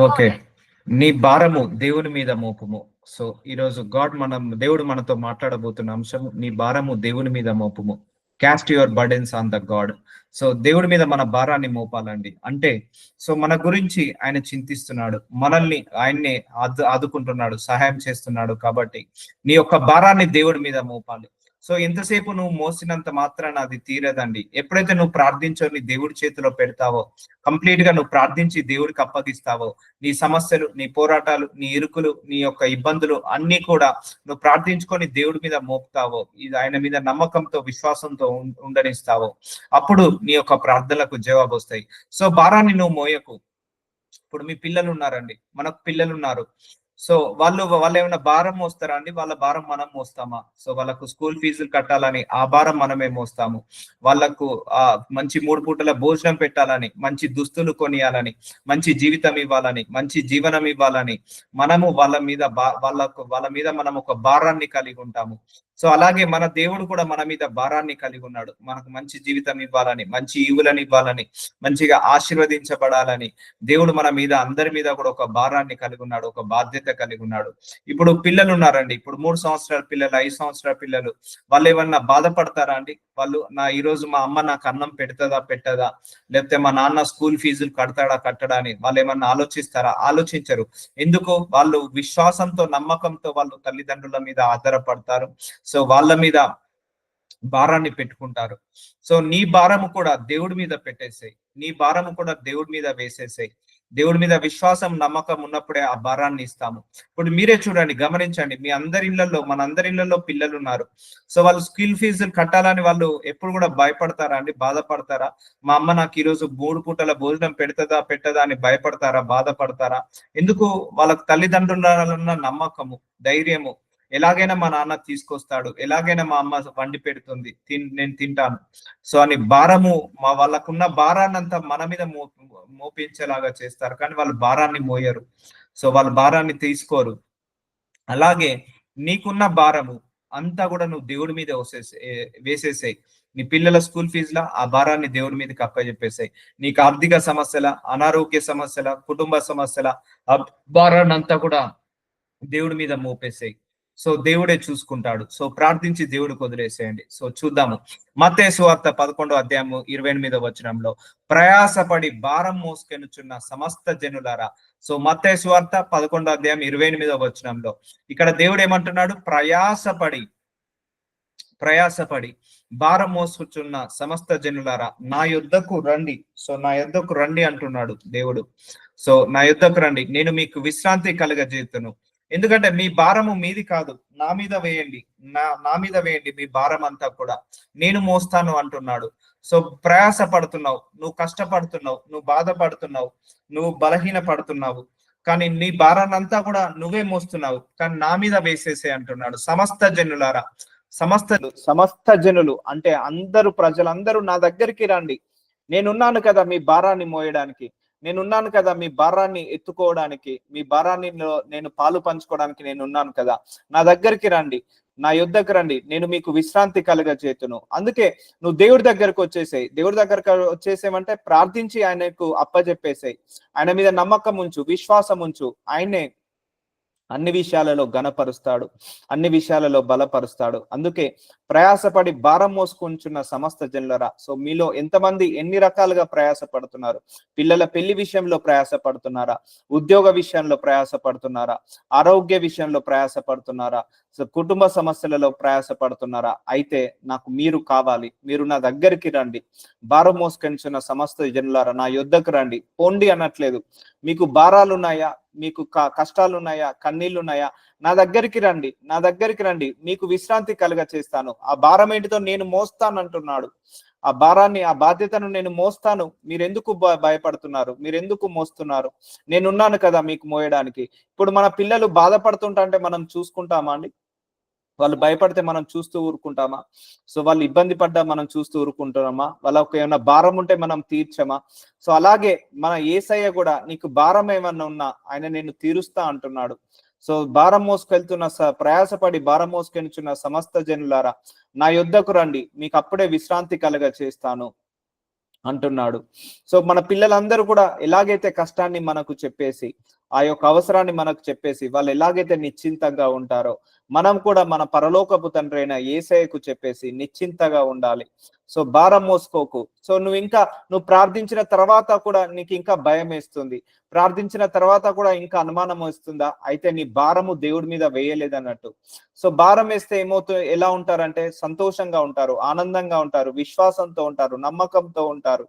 Okay నీ భారము దేవుని మీద మోపుము. సో ఈ రోజు గాడ్ మనం దేవుడు మనతో మాట్లాడబోతున్న అంశము నీ భారము దేవుని మీద మోపుము. Cast your burdens on the God so దేవుడి మీద మన భారాన్ని మోపాలండి. అంటే సో మన గురించి ఆయన చింతిస్తున్నాడు. మనల్ని ఆయన్ని ఆదు ఆదుకుంటున్నాడు సహాయం చేస్తున్నాడు కాబట్టి నీ యొక్క భారాన్ని దేవుడి మీద మోపాలి. సో ఎంతసేపు నువ్వు మోసినంత మాత్రాన అది తీరదండి. ఎప్పుడైతే నువ్వు ప్రార్థించో నీ దేవుడి చేతిలో పెడతావో కంప్లీట్గా నువ్వు ప్రార్థించి దేవుడికి అప్పగిస్తావో నీ సమస్యలు నీ పోరాటాలు నీ ఇరుకులు నీ యొక్క ఇబ్బందులు అన్ని కూడా నువ్వు ప్రార్థించుకొని దేవుడి మీద మోపుతావో ఇది ఆయన మీద నమ్మకంతో విశ్వాసంతో ఉం- ఉండనిస్తావో అప్పుడు నీ యొక్క ప్రార్థనలకు జవాబు వస్తాయి. సో భారాన్ని నువ్వు మోయకు. ఇప్పుడు మీ పిల్లలు ఉన్నారండి. మనకు పిల్లలు ఉన్నారు. సో వాళ్ళు వాళ్ళు ఏమైనా భారం మోస్తారా అండి? వాళ్ళ భారం మనం మోస్తామా? సో వాళ్ళకు స్కూల్ ఫీజులు కట్టాలని ఆ భారం మనమే మోస్తాము. వాళ్ళకు ఆ మంచి మూడు పూటల భోజనం పెట్టాలని మంచి దుస్తులు కొనియాలని మంచి జీవితం ఇవ్వాలని మంచి జీవనం ఇవ్వాలని మనము వాళ్ళ మీద బా వాళ్ళకు వాళ్ళ మీద మనం ఒక భారాన్ని కలిగి ఉంటాము. సో అలాగే మన దేవుడు కూడా మన మీద భారాన్ని కలిగి ఉన్నాడు. మనకు మంచి జీవితం ఇవ్వాలని మంచి ఈవులను ఇవ్వాలని మంచిగా ఆశీర్వదించబడాలని దేవుడు మన మీద అందరి మీద కూడా ఒక భారాన్ని కలిగి ఉన్నాడు ఒక బాధ్యత కలిగి ఉన్నాడు. ఇప్పుడు పిల్లలు ఉన్నారండి. ఇప్పుడు మూడు సంవత్సరాల పిల్లలు ఐదు సంవత్సరాల పిల్లలు వాళ్ళు ఏమన్నా బాధపడతారా అండి? వాళ్ళు నా ఈ రోజు మా అమ్మ నాకు అన్నం పెడతదా పెట్టదా? లేకపోతే మా నాన్న స్కూల్ ఫీజులు కడతాడా కట్టడా అని వాళ్ళు ఏమన్నా ఆలోచిస్తారా? ఆలోచించరు. ఎందుకు? వాళ్ళు విశ్వాసంతో నమ్మకంతో వాళ్ళు తల్లిదండ్రుల మీద ఆధారపడతారు. సో వాళ్ళ మీద భారాన్ని పెట్టుకుంటారు. సో నీ భారము కూడా దేవుడి మీద పెట్టేసాయి. నీ భారము కూడా దేవుడి మీద వేసేసాయి. దేవుడి మీద విశ్వాసం నమ్మకం ఉన్నప్పుడే ఆ భారాన్ని ఇస్తాము. ఇప్పుడు మీరే చూడండి గమనించండి. మీ అందరి ఇళ్ళలో మన అందరి ఇళ్ళలో పిల్లలు ఉన్నారు సో వాళ్ళు స్కూల్ ఫీజులు కట్టాలని వాళ్ళు ఎప్పుడు కూడా భయపడతారా అండి? బాధపడతారా? మా అమ్మ నాకు ఈరోజు మూడు పూటల భోజనం పెడతదా పెట్టదా అని భయపడతారా బాధపడతారా? ఎందుకు వాళ్ళ తల్లిదండ్రుల నమ్మకము ధైర్యము ఎలాగైనా మా నాన్న తీసుకొస్తాడు ఎలాగైనా మా అమ్మ వండి పెడుతుంది తిన్ నేను తింటాను. సో అని భారము మా వాళ్ళకున్న భారాన్నంతా మన మీద మో మోపించేలాగా చేస్తారు. కానీ వాళ్ళు భారాన్ని మోయరు. సో వాళ్ళ భారాన్ని తీసుకోరు. అలాగే నీకున్న భారము అంతా కూడా నువ్వు దేవుడి మీద వేసేసే వేసేసాయి. నీ పిల్లల స్కూల్ ఫీజుల ఆ భారాన్ని దేవుడి మీదకి అప్పచెప్పేసాయి నీకు ఆర్థిక సమస్యల అనారోగ్య సమస్యల కుటుంబ సమస్యల ఆ భారాన్ని అంతా కూడా దేవుడి మీద మోపేసాయి. సో దేవుడే చూసుకుంటాడు. సో ప్రార్థించి దేవుడికి వదిలేసేయండి. సో చూద్దాము. మతే సువార్త పదకొండో అధ్యాయము ఇరవై ఎనిమిదో వచనంలో ప్రయాసపడి భారం మోసుకెనుచున్న సమస్త జనులారా. సో మతే సువార్త పదకొండో అధ్యాయం ఇరవై ఎనిమిదో వచనంలో ఇక్కడ దేవుడు ఏమంటున్నాడు? ప్రయాసపడి ప్రయాసపడి భారం మోసుకుచున్న సమస్త జనులారా నా యుద్ధకు రండి. సో నా యుద్ధకు రండి అంటున్నాడు దేవుడు. సో నా యుద్ధకు రండి. నేను మీకు విశ్రాంతి కలగజేతును ఎందుకంటే మీ భారము మీది కాదు నా మీద వేయండి. నా నా మీద వేయండి మీ భారం అంతా కూడా. నేను మోస్తాను అంటున్నాడు. సో ప్రయాస పడుతున్నావు నువ్వు కష్టపడుతున్నావు నువ్వు బాధపడుతున్నావు నువ్వు బలహీన పడుతున్నావు కానీ నీ భారాన్నంతా కూడా నువ్వే మోస్తున్నావు. కానీ నా మీద వేసేసే అంటున్నాడు. సమస్త జనులారా సమస్త సమస్త జనులు అంటే అందరూ ప్రజలందరూ నా దగ్గరికి రండి. నేనున్నాను కదా మీ భారాన్ని మోయడానికి. నేనున్నాను కదా మీ భారాన్ని ఎత్తుకోవడానికి మీ భారాన్ని నేను పాలు పంచుకోవడానికి నేను ఉన్నాను కదా. నా దగ్గరికి రండి. నా యుద్ధకు రండి. నేను మీకు విశ్రాంతి కలగ చేతును అందుకే నువ్వు దేవుడి దగ్గరకు వచ్చేసాయి. దేవుడి దగ్గరకు వచ్చేసేమంటే ప్రార్థించి ఆయనకు అప్పజెప్పేసాయి. ఆయన మీద నమ్మకం ఉంచు విశ్వాసం ఉంచు ఆయనే అన్ని విషయాలలో గణపరుస్తాడు అన్ని విషయాలలో బలపరుస్తాడు. అందుకే ప్రయాసపడి భారం మోసుకుంటున్న సమస్త జనులరా. సో మీలో ఎంతమంది ఎన్ని రకాలుగా ప్రయాస పడుతున్నారు పిల్లల పెళ్ళి విషయంలో ప్రయాస పడుతున్నారా ఉద్యోగ విషయంలో ప్రయాస పడుతున్నారా ఆరోగ్య విషయంలో ప్రయాస పడుతున్నారా సో కుటుంబ సమస్యలలో ప్రయాస పడుతున్నారా అయితే నాకు మీరు కావాలి. మీరు నా దగ్గరికి రండి. భారం మోసుకొంచున్న సమస్త జనులారా నా యుద్ధకు రండి. పోండి అనట్లేదు. మీకు భారాలు ఉన్నాయా మీకు క- కన్నీళ్ళున్నాయా? ఉన్నాయా నా దగ్గరికి రండి. నా దగ్గరికి రండి. మీకు విశ్రాంతి కలుగ చేస్తాను ఆ భారం ఏంటితో నేను మోస్తాను అంటున్నాడు ఆ భారాన్ని ఆ బాధ్యతను నేను మోస్తాను. మీరెందుకు భయపడుతున్నారు? మీరెందుకు మోస్తున్నారు? నేనున్నాను కదా మీకు మోయడానికి. ఇప్పుడు మన పిల్లలు బాధపడుతుంటే మనం చూసుకుంటామా అండి? వాళ్ళు భయపడితే మనం చూస్తూ ఊరుకుంటామా? సో వాళ్ళు ఇబ్బంది పడ్డా మనం చూస్తూ ఊరుకుంటున్నామా వాళ్ళకి ఏమైనా భారం ఉంటే మనం తీర్చమా? సో అలాగే మన ఏసయ్య కూడా నీకు భారం ఏమన్నా ఉన్నా ఆయన నేను తీరుస్తా అంటున్నాడు. సో భారం మోసుకెళ్తున్న స ప్రయాసపడి భారం మోసుకెళ్తున్న సమస్త జనులారా నా యుద్ధకు రండి మీకు అప్పుడే విశ్రాంతి కలగ చేస్తాను అంటున్నాడు. సో మన పిల్లలందరూ కూడా ఎలాగైతే కష్టాన్ని మనకు చెప్పేసి ఆ యొక్క అవసరాన్ని మనకు చెప్పేసి వాళ్ళు ఎలాగైతే నిశ్చింతంగా ఉంటారో మనం కూడా మన పరలోకపు తండ్రి అయిన ఏసఐకు చెప్పేసి నిశ్చింతగా ఉండాలి. సో భారం మోసుకోకు. సో నువ్వు ఇంకా నువ్వు ప్రార్థించిన తర్వాత కూడా నీకు ఇంకా భయం వేస్తుంది. ప్రార్థించిన తర్వాత కూడా ఇంకా అనుమానం వస్తుందా? అయితే నీ భారము దేవుడి మీద వేయలేదన్నట్టు. సో భారం వేస్తే ఏమవుతు ఎలా ఉంటారంటే సంతోషంగా ఉంటారు ఆనందంగా ఉంటారు విశ్వాసంతో ఉంటారు నమ్మకంతో ఉంటారు.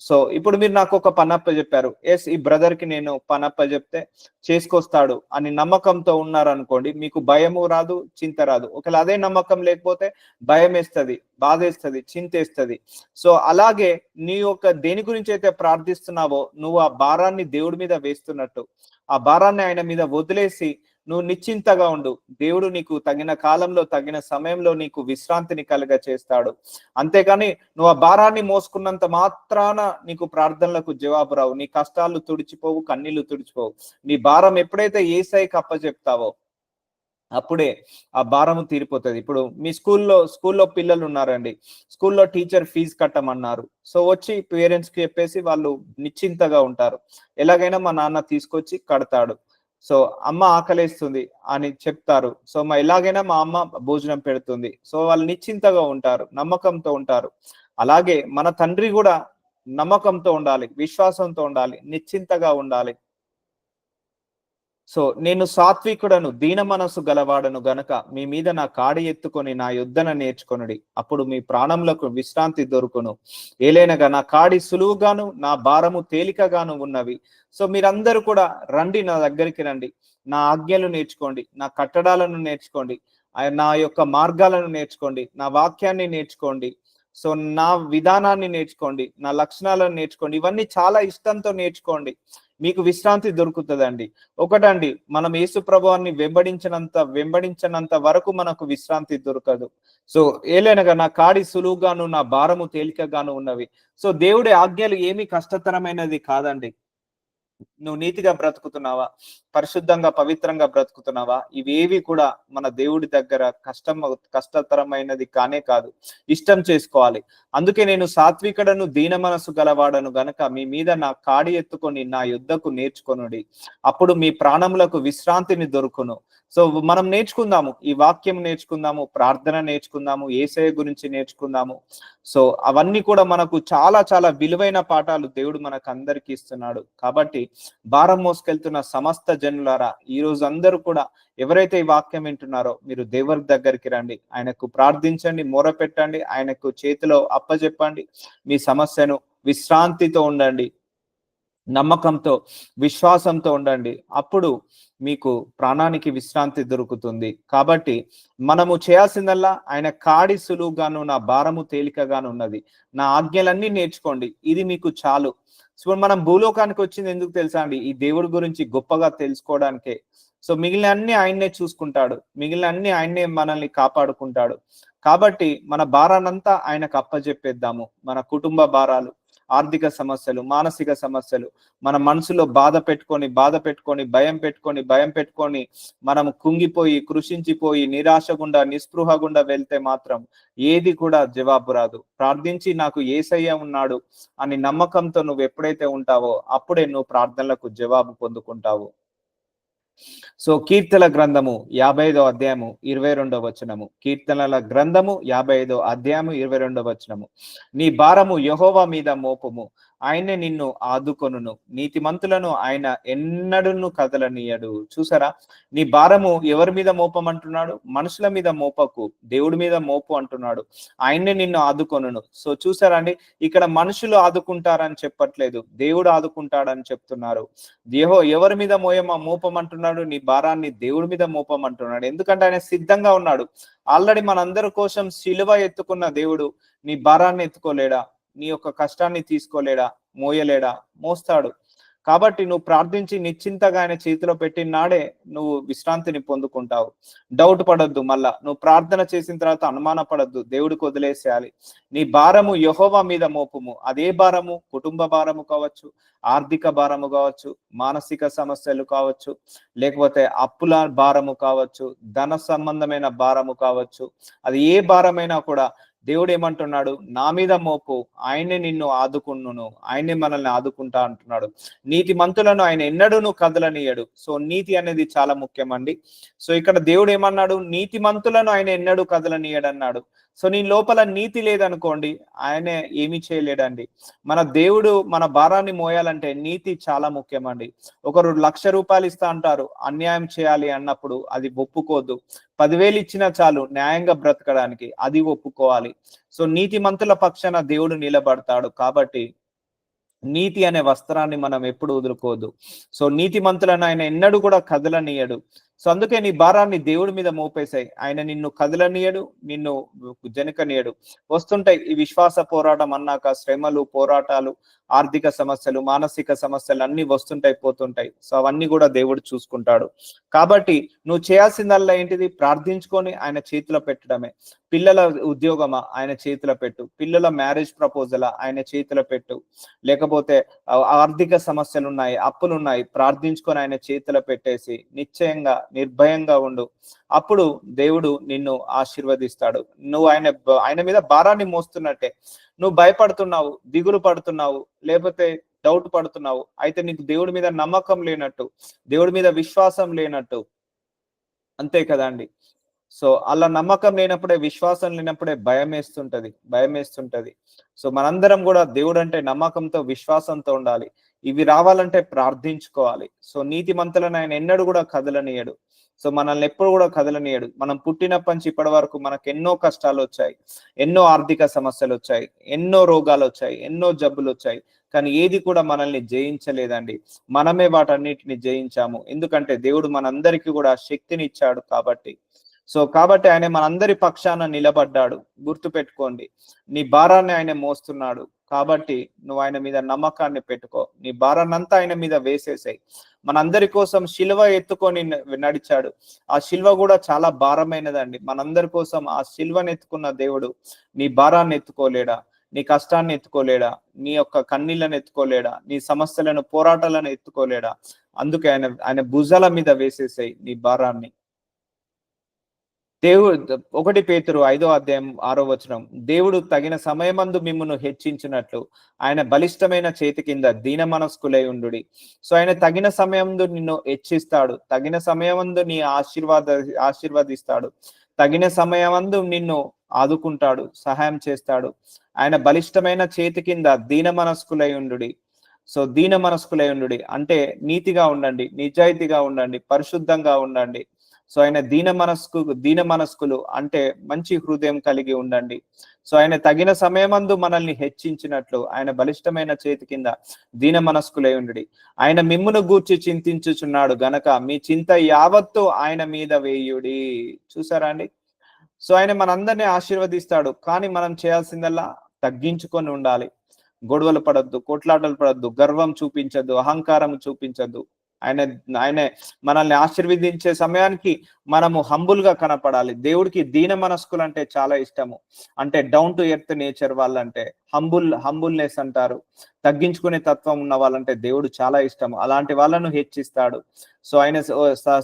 సో ఇప్పుడు మీరు నాకు ఒక పనప్ప చెప్పారు. ఎస్ ఈ బ్రదర్కి నేను పనప్ప చెప్తే చేసుకొస్తాడు అని నమ్మకంతో ఉన్నారనుకోండి మీకు భయము రాదు చింత రాదు. ఒకవేళ అదే నమ్మకం లేకపోతే భయం వేస్తుంది బాధ వేస్తుంది చింత వేస్తుంది సో అలాగే నీ యొక్క దేని గురించి అయితే ప్రార్థిస్తున్నావో నువ్వు ఆ భారాన్ని దేవుడి మీద వేస్తున్నట్టు ఆ భారాన్ని ఆయన మీద వదిలేసి నువ్వు నిశ్చింతగా ఉండు. దేవుడు నీకు తగిన కాలంలో తగిన సమయంలో నీకు విశ్రాంతిని కలుగ చేస్తాడు. అంతేకాని నువ్వు ఆ భారాన్ని మోసుకున్నంత మాత్రాన నీకు ప్రార్థనలకు జవాబు రావు. నీ కష్టాలు తుడిచిపోవు కన్నీళ్ళు తుడిచిపోవు. నీ భారం ఎప్పుడైతే ఏసైకి అప్పచెప్తావో అప్పుడే ఆ భారం తీరిపోతుంది. ఇప్పుడు మీ స్కూల్లో స్కూల్లో పిల్లలు ఉన్నారండి. స్కూల్లో టీచర్ ఫీజు కట్టమన్నారు. సో వచ్చి పేరెంట్స్కి చెప్పేసి వాళ్ళు నిశ్చింతగా ఉంటారు. ఎలాగైనా మా నాన్న తీసుకొచ్చి కడతాడు. సో అమ్మ ఆకలేస్తుంది అని చెప్తారు. సో మా ఎలాగైనా మా అమ్మ భోజనం పెడుతుంది. సో వాళ్ళు నిశ్చింతగా ఉంటారు నమ్మకంతో ఉంటారు. అలాగే మన తండ్రి కూడా నమ్మకంతో ఉండాలి విశ్వాసంతో ఉండాలి నిశ్చింతగా ఉండాలి. సో నేను సాత్వికుడను దీన మనసు గలవాడను గనక మీ మీద నా కాడి ఎత్తుకొని నా యుద్ధన నేర్చుకొనుడి. అప్పుడు మీ ప్రాణములకు విశ్రాంతి దొరుకును. ఏలైనగా నా కాడి సులువుగాను నా భారము తేలికగాను ఉన్నవి. సో మీరందరూ కూడా రండి నా దగ్గరికి రండి. నా ఆజ్ఞలు నేర్చుకోండి నా కట్టడాలను నేర్చుకోండి నా యొక్క మార్గాలను నేర్చుకోండి నా వాక్యాన్ని నేర్చుకోండి. సో నా విధానాన్ని నేర్చుకోండి నా లక్షణాలను నేర్చుకోండి. ఇవన్నీ చాలా ఇష్టంతో నేర్చుకోండి. మీకు విశ్రాంతి దొరుకుతుందండి. ఒకటండి మనం యేసు ప్రభువాన్ని వెంబడించినంత వెంబడించినంత వరకు మనకు విశ్రాంతి దొరకదు. సో ఏలైనగా నా కాడి సులువుగాను నా భారము తేలికగాను ఉన్నవి. సో దేవుడి ఆజ్ఞలు ఏమి కష్టతరమైనది కాదండి. నువ్వు నీతిగా బ్రతుకుతున్నావా? పరిశుద్ధంగా పవిత్రంగా బ్రతుకుతున్నావా? ఇవేవి కూడా మన దేవుడి దగ్గర కష్టం కష్టతరమైనది కానే కాదు. ఇష్టం చేసుకోవాలి. అందుకే నేను సాత్వికడను దీన మనసు గలవాడను గనక మీ మీద నా కాడి ఎత్తుకొని నా యుద్ధకు నేర్చుకొనుడి. అప్పుడు మీ ప్రాణములకు విశ్రాంతిని దొరుకును. సో మనం నేర్చుకుందాము. ఈ వాక్యం నేర్చుకుందాము ప్రార్థన నేర్చుకుందాము ఏసయ గురించి నేర్చుకుందాము. సో అవన్నీ కూడా మనకు చాలా చాలా విలువైన పాఠాలు దేవుడు మనకు అందరికి ఇస్తున్నాడు. కాబట్టి భారం మోసుకెళ్తున్న సమస్త జనులారా ఈ రోజు అందరూ కూడా ఎవరైతే ఈ వాక్యం వింటున్నారో మీరు దేవుడి దగ్గరికి రండి. ఆయనకు ప్రార్థించండి మొర పెట్టండి ఆయనకు చేతిలో అప్పచెప్పండి మీ సమస్యను విశ్రాంతితో ఉండండి. నమ్మకంతో విశ్వాసంతో ఉండండి. అప్పుడు మీకు ప్రాణానికి విశ్రాంతి దొరుకుతుంది. కాబట్టి మనము చేయాల్సిందల్లా ఆయన కాడి సులువుగాను నా భారము తేలికగాను ఉన్నది. నా ఆజ్ఞలన్నీ నేర్చుకోండి. ఇది మీకు చాలు. సో మనం భూలోకానికి వచ్చింది ఎందుకు తెలుసా అండి? ఈ దేవుడి గురించి గొప్పగా తెలుసుకోవడానికే. సో మిగిలిన అన్ని ఆయన్నే చూసుకుంటాడు. మిగిలిన అన్ని ఆయన్నే మనల్ని కాపాడుకుంటాడు. కాబట్టి మన భారానంతా ఆయనకు అప్పచెప్పేద్దాము మన కుటుంబ భారాలు. ఆర్థిక సమస్యలు మానసిక సమస్యలు. మన మనసులో బాధ పెట్టుకొని బాధ పెట్టుకొని భయం పెట్టుకొని భయం పెట్టుకొని మనం కుంగిపోయి కృషించిపోయి నిరాశ గుండా నిస్పృహ గుండా వెళ్తే మాత్రం ఏది కూడా జవాబు రాదు. ప్రార్థించి నాకు ఏసయ్య ఉన్నాడు అని నమ్మకంతో నువ్వు ఎప్పుడైతే ఉంటావో అప్పుడే నువ్వు ప్రార్థనలకు జవాబు పొందుకుంటావు. సో కీర్తన గ్రంథము యాభై ఐదో అధ్యాయము ఇరవై రెండో వచనము. కీర్తనల గ్రంథము యాభై ఐదో అధ్యాయము ఇరవై రెండో వచనము. నీ భారము యహోవా మీద మోపము. ఆయనే నిన్ను ఆదుకొనును. నీతిమంతులను ఆయన ఎన్నడును కదలనీయడు. చూసారా? నీ భారము ఎవరి మీద మోపమంటున్నాడు? మనుషుల మీద మోపకు దేవుడి మీద మోపు అంటున్నాడు. ఆయనే నిన్ను ఆదుకొనును. సో చూసారా అండి? ఇక్కడ మనుషులు ఆదుకుంటారని చెప్పట్లేదు. దేవుడు ఆదుకుంటాడని చెప్తున్నారు. దేహో ఎవరి మీద మోయమ మోపమంటున్నాడు? నీ భారాన్ని దేవుడి మీద మోపమంటున్నాడు. ఎందుకంటే ఆయన సిద్ధంగా ఉన్నాడు. ఆల్రెడీ మనందరి కోసం శిలువ ఎత్తుకున్న దేవుడు నీ భారాన్ని ఎత్తుకోలేడా? నీ యొక్క కష్టాన్ని తీసుకోలేడా? మోయలేడా? మోస్తాడు. కాబట్టి నువ్వు ప్రార్థించి నిశ్చింతగా ఆయన చేతిలో పెట్టిన నాడే నువ్వు విశ్రాంతిని పొందుకుంటావు. డౌట్ పడద్దు మళ్ళా. నువ్వు ప్రార్థన చేసిన తర్వాత అనుమాన పడద్దు. దేవుడికి వదిలేసేయాలి. నీ భారము యహోవా మీద మోపము. అదే భారము కుటుంబ భారము కావచ్చు ఆర్థిక భారము కావచ్చు మానసిక సమస్యలు కావచ్చు లేకపోతే అప్పుల భారము కావచ్చు ధన సంబంధమైన భారము కావచ్చు. అది ఏ భారమైనా కూడా దేవుడు ఏమంటున్నాడు నా మీద మోపు ఆయనే నిన్ను ఆదుకున్నును ఆయనే మనల్ని ఆదుకుంటా అంటున్నాడు. నీతి మంతులను ఆయన ఎన్నడూను కదలనీయడు. సో నీతి అనేది చాలా ముఖ్యమండి. సో ఇక్కడ దేవుడు ఏమన్నాడు నీతి మంతులను ఆయన ఎన్నడూ కదలనీయడు అన్నాడు సో నీ లోపల నీతి లేదనుకోండి ఆయనే ఏమి చేయలేడండి. మన దేవుడు మన భారాన్ని మోయాలంటే నీతి చాలా ముఖ్యమండి. ఒకరు లక్ష రూపాయలు ఇస్తా అంటారు అన్యాయం చేయాలి అన్నప్పుడు అది ఒప్పుకోద్దు. పదివేలు ఇచ్చినా చాలు న్యాయంగా బ్రతకడానికి అది ఒప్పుకోవాలి. సో నీతి మంతుల పక్షాన దేవుడు నిలబడతాడు కాబట్టి నీతి అనే వస్త్రాన్ని మనం ఎప్పుడు వదులుకోదు సో నీతి మంతులను ఆయన ఎన్నడూ కూడా కదలనీయడు. సో అందుకే నీ భారాన్ని దేవుడి మీద మోపేశాయి. ఆయన నిన్ను కదలనీయడు నిన్ను జనకనీయడు. వస్తుంటాయి ఈ విశ్వాస పోరాటం అన్నాక శ్రమలు పోరాటాలు ఆర్థిక సమస్యలు మానసిక సమస్యలు అన్ని వస్తుంటాయి పోతుంటాయి. సో అవన్నీ కూడా దేవుడు చూసుకుంటాడు. కాబట్టి నువ్వు చేయాల్సిందల్లా ఏంటిది? ప్రార్థించుకొని ఆయన చేతిలో పెట్టడమే. పిల్లల ఉద్యోగమా? ఆయన చేతిలో పెట్టు. పిల్లల మ్యారేజ్ ప్రపోజలా ఆయన చేతిలో పెట్టు. లేకపోతే ఆర్థిక సమస్యలు ఉన్నాయి అప్పులు ఉన్నాయి ప్రార్థించుకొని ఆయన చేతిలో పెట్టేసి నిశ్చయంగా నిర్భయంగా ఉండు. అప్పుడు దేవుడు నిన్ను ఆశీర్వదిస్తాడు. నువ్వు ఆయన ఆయన మీద భారాన్ని మోస్తున్నట్టే. నువ్వు భయపడుతున్నావు దిగులు పడుతున్నావు లేకపోతే డౌట్ పడుతున్నావు. అయితే నీకు దేవుడి మీద నమ్మకం లేనట్టు దేవుడి మీద విశ్వాసం లేనట్టు. అంతే కదండి సో అలా నమ్మకం లేనప్పుడే విశ్వాసం లేనప్పుడే భయం వేస్తుంటది భయం వేస్తుంటది. సో మనందరం కూడా దేవుడు అంటే నమ్మకంతో విశ్వాసంతో ఉండాలి. ఇవి రావాలంటే ప్రార్థించుకోవాలి. సో నీతి మంతులను ఆయన ఎన్నడూ కూడా కదలనీయడు. సో మనల్ని ఎప్పుడు కూడా కదలనీయడు. మనం పుట్టినప్పటి నుంచి ఇప్పటి వరకు మనకు ఎన్నో కష్టాలు వచ్చాయి ఎన్నో ఆర్థిక సమస్యలు వచ్చాయి ఎన్నో రోగాలు వచ్చాయి ఎన్నో జబ్బులు వచ్చాయి. కానీ ఏది కూడా మనల్ని జయించలేదండి. మనమే వాటన్నిటిని జయించాము. ఎందుకంటే దేవుడు మనందరికీ కూడా శక్తిని ఇచ్చాడు కాబట్టి. సో కాబట్టి ఆయన మనందరి పక్షాన నిలబడ్డాడు. గుర్తు పెట్టుకోండి. నీ భారాన్ని ఆయన మోస్తున్నాడు. కాబట్టి నువ్వు ఆయన మీద నమ్మకాన్ని పెట్టుకో. నీ భారాన్నంతా ఆయన మీద వేసేసాయి. మనందరి కోసం శిల్వ ఎత్తుకొని నడిచాడు. ఆ శిల్వ కూడా చాలా భారమైనదండి. మనందరి కోసం ఆ శిల్వను ఎత్తుకున్న దేవుడు నీ భారాన్ని ఎత్తుకోలేడా? నీ కష్టాన్ని ఎత్తుకోలేడా? నీ యొక్క కన్నీళ్ళను ఎత్తుకోలేడా? నీ సమస్యలను పోరాటాలను ఎత్తుకోలేడా? అందుకే ఆయన ఆయన భుజాల మీద వేసేసాయి నీ భారాన్ని. దేవుడు ఒకటి పేతురు ఐదో అధ్యాయం ఆరో వచనం దేవుడు తగిన సమయమందు మిమ్మల్ని హెచ్చించినట్లు ఆయన బలిష్టమైన చేతి కింద దీన మనస్కులై ఉండు సో ఆయన తగిన సమయందు నిన్ను హెచ్చిస్తాడు తగిన సమయమందు నీ ఆశీర్వాద ఆశీర్వదిస్తాడు తగిన సమయమందు నిన్ను ఆదుకుంటాడు సహాయం చేస్తాడు. ఆయన బలిష్టమైన చేతి కింద దీన మనస్కులై ఉండు సో దీన మనస్కులై ఉండు అంటే నీతిగా ఉండండి నిజాయితీగా ఉండండి పరిశుద్ధంగా ఉండండి. సో ఆయన దీన మనస్కు దీన మనస్కులు అంటే మంచి హృదయం కలిగి ఉండండి. సో ఆయన తగిన సమయమందు మనల్ని హెచ్చించినట్లు ఆయన బలిష్టమైన చేతి కింద దీన మనస్కులై ఉండి ఆయన మిమ్మును గూర్చి చింతించుచున్నాడు గనక మీ చింత యావత్తు ఆయన మీద వేయుడి. చూసారా అండి? సో ఆయన మనందరినీ ఆశీర్వదిస్తాడు కానీ మనం చేయాల్సిందల్లా తగ్గించుకొని ఉండాలి. గొడవలు పడద్దు కొట్లాటలు పడద్దు గర్వం చూపించద్దు అహంకారం చూపించద్దు. ఆయన ఆయన మనల్ని ఆశీర్వదించే సమయానికి మనము హంబుల్గా కనపడాలి. దేవుడికి దీన మనస్కులు అంటే చాలా ఇష్టము. అంటే డౌన్ టు ఎర్త్ నేచర్ వాళ్ళంటే హంబుల్ హంబుల్నెస్ అంటారు. తగ్గించుకునే తత్వం ఉన్న వాళ్ళంటే దేవుడు చాలా ఇష్టం అలాంటి వాళ్ళను హెచ్చిస్తాడు. సో ఆయన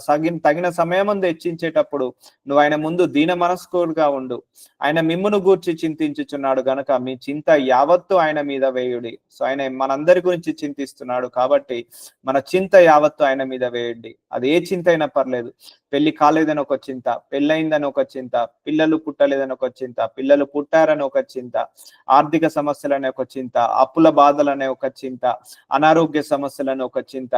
సగిన తగిన సమయం ముందు హెచ్చించేటప్పుడు నువ్వు ఆయన ముందు దీన మనస్కులుగా ఉండు. ఆయన మిమ్మును గూర్చి చింతించుచున్నాడు గనక మీ చింత యావత్తు ఆయన మీద వేయుడి. సో ఆయన మనందరి గురించి చింతిస్తున్నాడు కాబట్టి మన చింత యావత్తు ఆయన మీద వేయండి. అది ఏ చింత అయినా పర్లేదు. పెళ్ళి కాలేదని ఒక చింత పెళ్ళయిందని ఒక చింత పిల్లలు పుట్టలేదని ఒక చింత పిల్లలు పుట్టారని ఒక చింత ఆర్థిక సమస్యలనే ఒక చింత అప్పుల బాధలనే ఒక చింత అనారోగ్య సమస్యలను ఒక చింత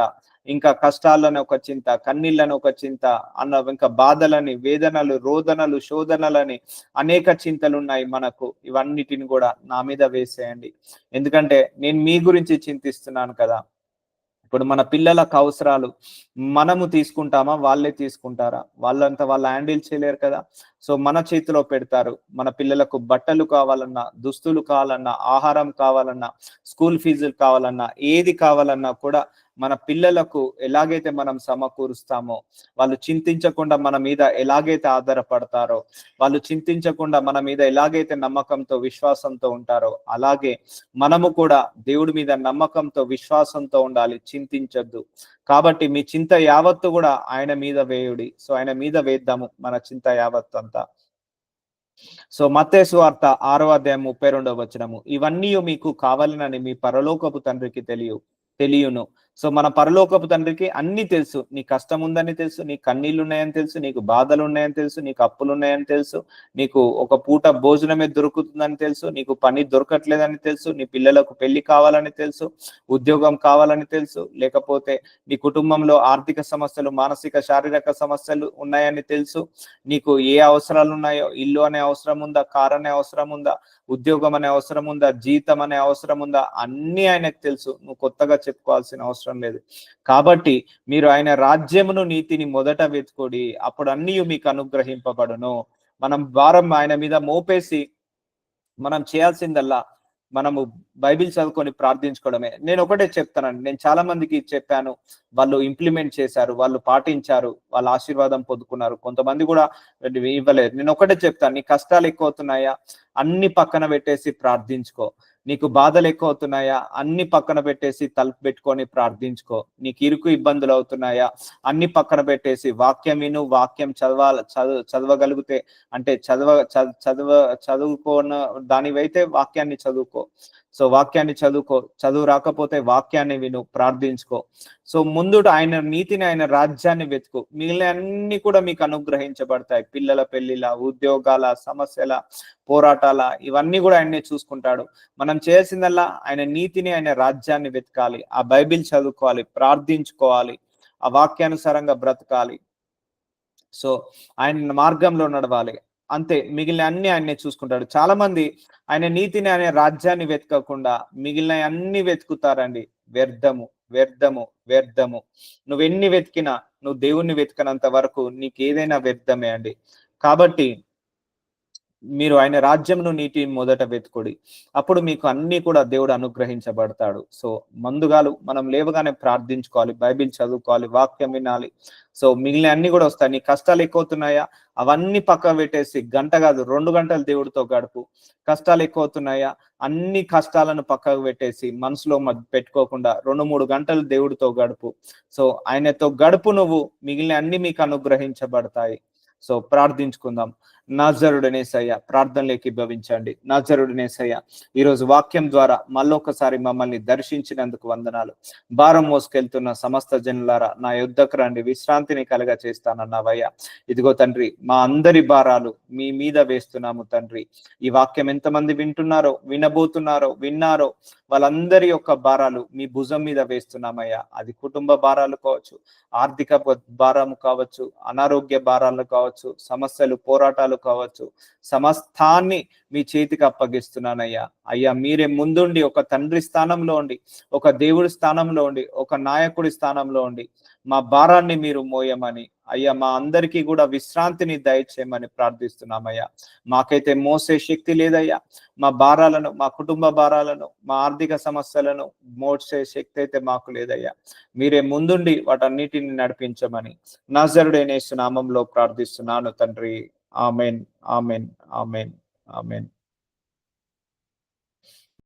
ఇంకా కష్టాలని ఒక చింత కన్నీళ్ళని ఒక చింత అన్న ఇంకా బాధలని వేదనలు రోదనలు శోధనలని అనేక చింతలు ఉన్నాయి మనకు. ఇవన్నిటిని కూడా నా మీద వేసేయండి. ఎందుకంటే నేను మీ గురించి చింతిస్తున్నాను కదా. ఇప్పుడు మన పిల్లలకు అవసరాలు మనము తీసుకుంటామా? వాళ్ళే తీసుకుంటారా? వాళ్ళంతా వాళ్ళు హ్యాండిల్ చేయలేరు కదా. సో మన చేతిలో పెడతారు. మన పిల్లలకు బట్టలు కావాలన్నా దుస్తులు కావాలన్నా ఆహారం కావాలన్నా స్కూల్ ఫీజులు కావాలన్నా ఏది కావాలన్నా కూడా మన పిల్లలకు ఎలాగైతే మనం సమకూరుస్తామో వాళ్ళు చింతించకుండా మన మీద ఎలాగైతే ఆధారపడతారో వాళ్ళు చింతించకుండా మన మీద ఎలాగైతే నమ్మకంతో విశ్వాసంతో ఉంటారో అలాగే మనము కూడా దేవుడి మీద నమ్మకంతో విశ్వాసంతో ఉండాలి. చింతించద్దు. కాబట్టి మీ చింత యావత్తు కూడా ఆయన మీద వేయుడి. సో ఆయన మీద వేద్దాము మన చింత యావత్తు అంతా. సో మత్తేసు వార్త ఆరో అధ్యాయం ముప్పై రెండవ వచనము. ఇవన్నీ మీకు కావాలనని మీ పరలోకపు తండ్రికి తెలియవు తెలియను. సో మన పరలోకపు తండ్రికి అన్ని తెలుసు. నీ కష్టం ఉందని తెలుసు నీ కన్నీళ్ళు ఉన్నాయని తెలుసు నీకు బాధలు ఉన్నాయని తెలుసు నీకు అప్పులు ఉన్నాయని తెలుసు నీకు ఒక పూట భోజనమే దొరుకుతుందని తెలుసు నీకు పని దొరకట్లేదని తెలుసు నీ పిల్లలకు పెళ్ళి కావాలని తెలుసు ఉద్యోగం కావాలని తెలుసు లేకపోతే నీ కుటుంబంలో ఆర్థిక సమస్యలు మానసిక శారీరక సమస్యలు ఉన్నాయని తెలుసు నీకు ఏ అవసరాలు ఉన్నాయో ఇల్లు అనే అవసరం ఉందా కార్ అనే అవసరం ఉందా ఉద్యోగం అనే అవసరం ఉందా జీతం అనే అవసరం ఉందా అన్ని ఆయనకు తెలుసు. నువ్వు కొత్తగా చెప్పుకోవాల్సిన అవసరం లేదు. కాబట్టి మీరు ఆయన రాజ్యమును నీతిని మొదట వెతుకోడి అప్పుడు అన్ని మీకు అనుగ్రహింపబడును. మనం భారం ఆయన మీద మోపేసి మనం చేయాల్సిందల్లా మనము బైబిల్ చదువుకొని ప్రార్థించుకోవడమే. నేను ఒకటే చెప్తానండి నేను చాలా మందికి చెప్పాను వాళ్ళు ఇంప్లిమెంట్ చేశారు వాళ్ళు పాటించారు వాళ్ళ ఆశీర్వాదం పొందుకున్నారు. కొంతమంది కూడా ఇవ్వలేదు. నేను ఒకటే చెప్తాను నీ కష్టాలు ఎక్కువ అవుతున్నాయా అన్ని పక్కన పెట్టేసి ప్రార్థించుకో. నీకు బాధలు ఎక్కువ అవుతున్నాయా అన్ని పక్కన పెట్టేసి తలుపు పెట్టుకొని ప్రార్థించుకో. నీకు ఇరుకు ఇబ్బందులు అవుతున్నాయా? అన్ని పక్కన పెట్టేసి వాక్యం విను వాక్యం చదవాల చదువు చదవగలిగితే అంటే చదవ చదవ చదువుకోన దానివైతే వాక్యాన్ని చదువుకో. సో వాక్యాన్ని చదువుకో చదువు రాకపోతే వాక్యాన్ని విను ప్రార్థించుకో. సో ముందు ఆయన నీతిని ఆయన రాజ్యాన్ని వెతుకు. మిగిలిన అన్ని కూడా మీకు అనుగ్రహించబడతాయి. పిల్లల పెళ్ళిల ఉద్యోగాల సమస్యల పోరాటాల ఇవన్నీ కూడా ఆయన్ని చూసుకుంటాడు. మనం చేయాల్సిందల్లా ఆయన నీతిని ఆయన రాజ్యాన్ని వెతకాలి. ఆ బైబిల్ చదువుకోవాలి ప్రార్థించుకోవాలి. ఆ వాక్యానుసారంగా బ్రతకాలి. సో ఆయన మార్గంలో నడవాలి. అంతే మిగిలిన అన్ని ఆయన్ని చూసుకుంటాడు. చాలా మంది ఆయన నీతిని అనే రాజ్యాన్ని వెతకకుండా మిగిలిన అన్ని వెతుకుతారండి. వ్యర్థము వ్యర్థము వ్యర్థము. నువ్వు ఎన్ని వెతికినా నువ్వు దేవుణ్ణి వెతికినంత వరకు నీకు ఏదైనా వ్యర్థమే అండి. కాబట్టి మీరు ఆయన రాజ్యంను నీటి మొదట వెతుకుడి. అప్పుడు మీకు అన్ని కూడా దేవుడు అనుగ్రహించబడతాడు. సో మందుగాలు మనం లేవగానే ప్రార్థించుకోవాలి బైబిల్ చదువుకోవాలి వాక్యం వినాలి. సో మిగిలిన అన్ని కూడా వస్తాయి. నీ కష్టాలు ఎక్కువతున్నాయా అవన్నీ పక్క పెట్టేసి గంట కాదు రెండు గంటలు దేవుడితో గడుపు. కష్టాలు ఎక్కువతున్నాయా అన్ని కష్టాలను పక్కకు పెట్టేసి మనసులో పెట్టుకోకుండా రెండు మూడు గంటలు దేవుడితో గడుపు. సో ఆయనతో గడుపు నువ్వు మిగిలిన అన్ని మీకు అనుగ్రహించబడతాయి. సో ప్రార్థించుకుందాం. నాజరుడనేసయ్య ప్రార్థనలోకి భవించండి. నాజరుడనేసయ్య ఈరోజు వాక్యం ద్వారా మళ్ళొకసారి మమ్మల్ని దర్శించినందుకు వందనాలు. భారం మోసుకెళ్తున్న సమస్త జనులారా నా యుద్ధకు రండి విశ్రాంతిని కలగ చేస్తానన్నావయ్యా. ఇదిగో తండ్రి మా అందరి భారాలు మీ మీద వేస్తున్నాము తండ్రి. ఈ వాక్యం ఎంతమంది వింటున్నారో వినబోతున్నారో విన్నారో వాళ్ళందరి యొక్క భారాలు మీ భుజం మీద వేస్తున్నామయ్యా. అది కుటుంబ భారాలు కావచ్చు ఆర్థిక భారము కావచ్చు అనారోగ్య భారాలు కావచ్చు సమస్యలు పోరాటాలు కావచ్చు. సమస్తాన్ని మీ చేతికి అప్పగిస్తున్నానయ్యా. అయ్యా మీరే ముందుండి ఒక తండ్రి స్థానంలో ఉండి ఒక దేవుడి స్థానంలో ఉండి ఒక నాయకుడి స్థానంలో ఉండి మా భారాన్ని మీరు మోయమని అయ్యా మా అందరికీ కూడా విశ్రాంతిని దయచేయమని ప్రార్థిస్తున్నామయ్యా. మాకైతే మోసే శక్తి లేదయ్యా. మా భారాలను మా కుటుంబ భారాలను మా ఆర్థిక సమస్యలను మోసే శక్తి అయితే మాకు లేదయ్యా. మీరే ముందుండి వాటన్నిటిని నడిపించమని నజరుడైన నామంలో ప్రార్థిస్తున్నాను తండ్రి. ஆமேன் ஆமேன் ஆமேன் ஆமேன்